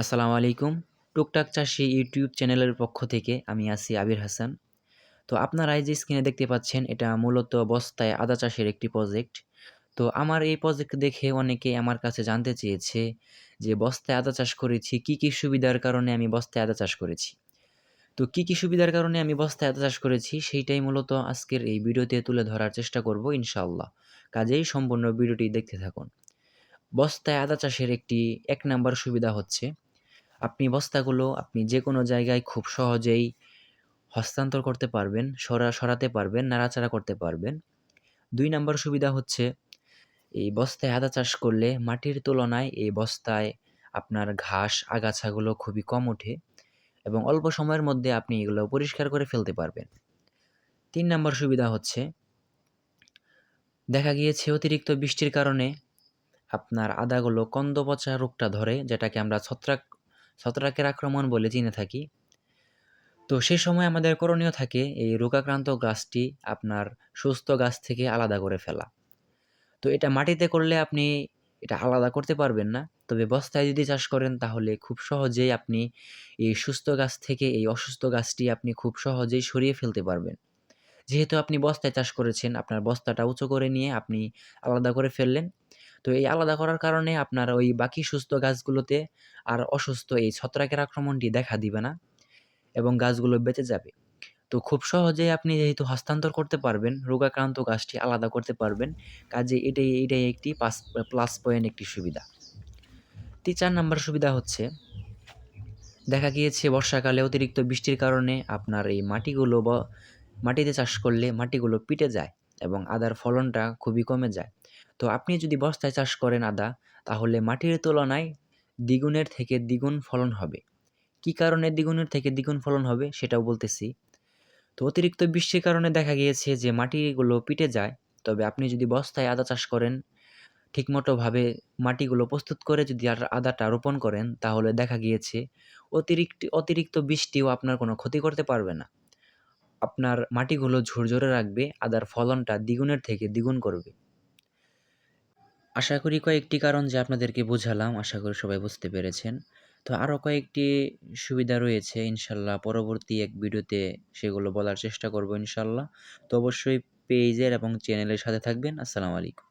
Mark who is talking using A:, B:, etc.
A: আসসালামু আলাইকুম। টুকটাক চাষি ইউটিউব চ্যানেলের পক্ষ থেকে আমি আছি আবির হাসান। তো আপনারা এই যে স্ক্রিনে দেখতে পাচ্ছেন, এটা মূলত বস্তায় আদা চাষের একটি প্রজেক্ট তো আমার এই প্রজেক্ট দেখে অনেকে আমার কাছে জানতে চেয়েছে যে, বস্তায় আদা চাষ করেছি, কি কি সুবিধার কারণে আমি বস্তায় আদা চাষ করেছি? তো কি কি সুবিধার কারণে আমি বস্তায় আদা চাষ করেছি, সেইটাই মূলত আজকের এই ভিডিওতে তুলে ধরার চেষ্টা করব ইনশাআল্লাহ। কাজেই সম্পূর্ণ ভিডিওটি দেখতে থাকুন। বস্তায় আদা চাষের একটি, এক নাম্বার সুবিধা হচ্ছে আপনি বস্তাগুলো আপনি যে কোনো জায়গায় খুব সহজেই হস্তান্তর করতে পারবেন, সরা, সরাতে পারবেন, নাড়াচাড়া করতে পারবেন। দুই নাম্বার সুবিধা হচ্ছে, এই বস্তায় আদা চাষ করলে মাটির তুলনায় এই বস্তায় আপনার ঘাস, আগাছাগুলো খুবই কম ওঠে এবং অল্প সময়ের মধ্যে আপনি এগুলো পরিষ্কার করে ফেলতে পারবেন। তিন নাম্বার সুবিধা হচ্ছে, দেখা গিয়েছে অতিরিক্ত বৃষ্টির কারণে আপনার আদাগুলো কন্দ পচা রোগটা ধরে, যেটাকে আমরা ছত্রাক ছত্রাকের আক্রমণ বলে চিনে থাকি। তো সে সময় আমাদের করণীয় থাকে এই রোগাক্রান্ত গাছটি আপনার সুস্থ গাছ থেকে আলাদা করে ফেলা। তো এটা মাটিতে করলে আপনি এটা আলাদা করতে পারবেন না। তবে বস্তায় যদি চাষ করেন তাহলে খুব সহজেই আপনি এই সুস্থ গাছ থেকে এই অসুস্থ গাছটি আপনি খুব সহজেই সরিয়ে ফেলতে পারবেন। যেহেতু আপনি বস্তায় চাষ করেছেন, আপনার বস্তাটা উঁচু করে নিয়ে আপনি আলাদা করে ফেললেন। তো এই আলাদা করার কারণে আপনার ওই বাকি সুস্থ গাছগুলোতে আর অসুস্থ এই ছত্রাকের আক্রমণটি দেখা দিবে না এবং গাছগুলো বেঁচে যাবে। তো খুব সহজেই আপনি যেহেতু হস্তান্তর করতে পারবেন, রোগাক্রান্ত গাছটি আলাদা করতে পারবেন, কাজে এটাই এটাই একটি পাস প্লাস পয়েন্ট একটি সুবিধা। তি চার নাম্বার সুবিধা হচ্ছে, দেখা গিয়েছে বর্ষাকালে অতিরিক্ত বৃষ্টির কারণে আপনার এই মাটিগুলো বা, মাটিতে চাষ করলে মাটিগুলো পিটে যায় এবং আদার ফলনটা খুবই কমে যায়। তো আপনি যদি বস্তায় চাষ করেন আদা, তাহলে মাটির তুলনায় দ্বিগুণের থেকে দ্বিগুণ ফলন হবে। কি কারণে দ্বিগুণের থেকে দ্বিগুণ ফলন হবে সেটাও বলতেছি। তো অতিরিক্ত বৃষ্টির কারণে দেখা গিয়েছে যে মাটিগুলো পিটে যায়, তবে আপনি যদি বস্তায় আদা চাষ করেন, ঠিকমতোভাবে মাটিগুলো প্রস্তুত করে যদি আদাটা রোপণ করেন, তাহলে দেখা গিয়েছে অতিরিক্ত অতিরিক্ত বৃষ্টিও আপনার কোনো ক্ষতি করতে পারবে না। আপনার মাটিগুলো ঝুরঝরে রাখবে, আদার ফলনটা দ্বিগুণের থেকে দ্বিগুণ করবে। আশা করি কয়েকটি কারণ যে আপনাদেরকে বোঝালাম, আশা করি সবাই বুঝতে পেরেছেন। তো আরও কয়েকটি সুবিধা রয়েছে, ইনশাল্লাহ পরবর্তী এক ভিডিওতে সেগুলো বলার চেষ্টা করব ইনশাল্লাহ। তো অবশ্যই পেজের এবং চ্যানেলের সাথে থাকবেন। আসসালামু আলাইকুম।